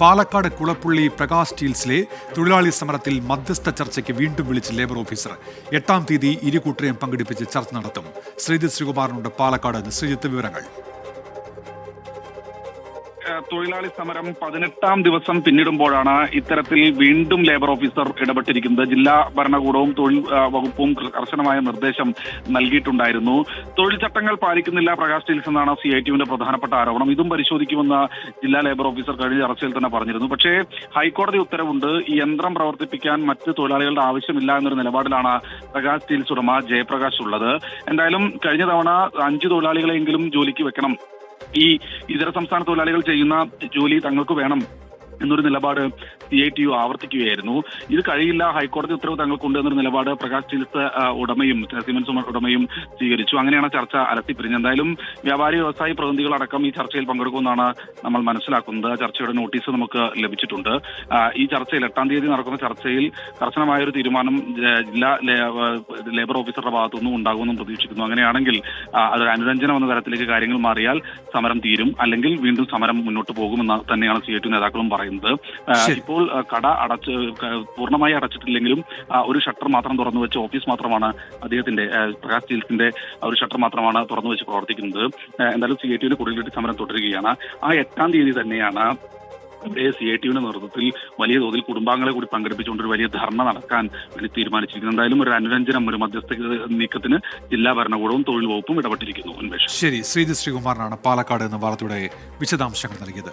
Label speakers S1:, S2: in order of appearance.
S1: പാലക്കാട് കുളപ്പുള്ളി പ്രകാശ് സ്റ്റീൽസിലെ തൊഴിലാളി സമരത്തിൽ മധ്യസ്ഥ ചർച്ചയ്ക്ക് വീണ്ടും വിളിച്ച് ലേബർ ഓഫീസർ. എട്ടാം തീയതി ഇരു കൂട്ടരെയും പങ്കെടുപ്പിച്ച് ചർച്ച നടത്തും. ശ്രീജിത് ശ്രീകുമാറിനുണ്ട് പാലക്കാട് ശ്രീജിത്ത് വിവരങ്ങൾ.
S2: തൊഴിലാളി സമരം പതിനെട്ടാം ദിവസം പിന്നിടുമ്പോഴാണ് ഇത്തരത്തിൽ വീണ്ടും ലേബർ ഓഫീസർ ഇടപെട്ടിരിക്കുന്നത്. ജില്ലാ ഭരണകൂടവും തൊഴിൽ വകുപ്പും കർശനമായ നിർദ്ദേശം നൽകിയിട്ടുണ്ടായിരുന്നു. തൊഴിൽ ചട്ടങ്ങൾ പാലിക്കുന്നില്ല. പ്രകാശ് സ്റ്റീൽസ് എന്നാണ് സി ഐ ടിയുവിന്റെ പ്രധാനപ്പെട്ട ആരോപണം. ഇതും പരിശോധിക്കുമെന്ന് ജില്ലാ ലേബർ ഓഫീസർ കഴിഞ്ഞ ചർച്ചയിൽ തന്നെ പറഞ്ഞിരുന്നു. പക്ഷേ ഹൈക്കോടതി ഉത്തരവുണ്ട്. ഈ യന്ത്രം പ്രവർത്തിപ്പിക്കാൻ മറ്റ് തൊഴിലാളികളുടെ ആവശ്യമില്ല എന്നൊരു നിലപാടിലാണ് പ്രകാശ് സ്റ്റീൽസ് ഉടമ ജയപ്രകാശ് ഉള്ളത്. എന്തായാലും കഴിഞ്ഞ തവണ അഞ്ച് തൊഴിലാളികളെങ്കിലും ജോലിക്ക് വെക്കണം ഈ ഇതര സംസ്ഥാന തൊഴിലാളികൾ ചെയ്യുന്ന ജോലി തങ്ങൾക്ക് വേണം. എന്നൊരു നിലപാട് സി ഐ ടി യു ആവർത്തിക്കുകയായിരുന്നു. ഇത് കഴിയില്ല. ഹൈക്കോടതി ഉത്തരവ് തങ്ങൾക്കുണ്ട് എന്നൊരു നിലപാട് പ്രകാശ് ചികിത്സ ഉടമയും സിമൻസ് ഉടമയും സ്വീകരിച്ചു. അങ്ങനെയാണ് ചർച്ച അലത്തിപ്പിരിഞ്ഞത് എന്തായാലും വ്യാപാരി വ്യവസായി പ്രതിനിധികളടക്കം ഈ ചർച്ചയിൽ പങ്കെടുക്കുമെന്നാണ് നമ്മൾ മനസ്സിലാക്കുന്നത്. ചർച്ചയുടെ നോട്ടീസ് നമുക്ക് ലഭിച്ചിട്ടുണ്ട്. ഈ ചർച്ചയിൽ എട്ടാം തീയതി നടക്കുന്ന ചർച്ചയിൽ കർശനമായ ഒരു തീരുമാനം ജില്ലാ ലേബർ ഓഫീസറുടെ ഭാഗത്തുനിന്നും ഉണ്ടാകുമെന്നും പ്രതീക്ഷിക്കുന്നു. അങ്ങനെയാണെങ്കിൽ അതൊരു അനുരഞ്ജനം എന്ന തരത്തിലേക്ക് കാര്യങ്ങൾ മാറിയാൽ സമരം തീരും. അല്ലെങ്കിൽ വീണ്ടും സമരം മുന്നോട്ട് പോകുമെന്ന് തന്നെയാണ് സി ഐ ടി നേതാക്കളും പറയുന്നത്.
S1: ശരി.
S2: ഇപ്പോൾ കട അടച്ച് പൂർണമായി അടച്ചിട്ടില്ലെങ്കിലും ഒരു ഷട്ടർ മാത്രം തുറന്നു വെച്ച് ഓഫീസ് മാത്രമാണ് അദ്ദേഹത്തിന്റെ പ്രകാശ് സ്റ്റീൽസിന്റെ ഒരു ഷട്ടർ മാത്രമാണ് തുറന്നു വെച്ച് പ്രവർത്തിക്കുന്നത്. എന്തായാലും സി ഐ ടിയുടെ കുടിലിട്ട് സമരം തുടരുകയാണ്. ആ എട്ടാം തീയതി തന്നെയാണ് ഇവിടെ സി ഐ ടിയുടെ നേതൃത്വത്തിൽ വലിയ തോതിൽ കുടുംബാംഗങ്ങളെ കൂടി പങ്കെടുപ്പിച്ചുകൊണ്ട് ഒരു വലിയ ധർണ നടക്കാൻ വേണ്ടി തീരുമാനിച്ചിരിക്കുന്നു എന്തായാലും ഒരു അനുരഞ്ജനം ഒരു മധ്യസ്ഥ നീക്കത്തിന് ജില്ലാ ഭരണകൂടവും തൊഴിൽ വകുപ്പും ഇടപെട്ടിരിക്കുന്നു. ഉന്മേഷം.
S1: ശരി. ശ്രീജി ശ്രീകുമാറിനാണ് പാലക്കാട് എന്ന വാർത്തയുടെ വിശദാംശങ്ങൾ നൽകിയത്.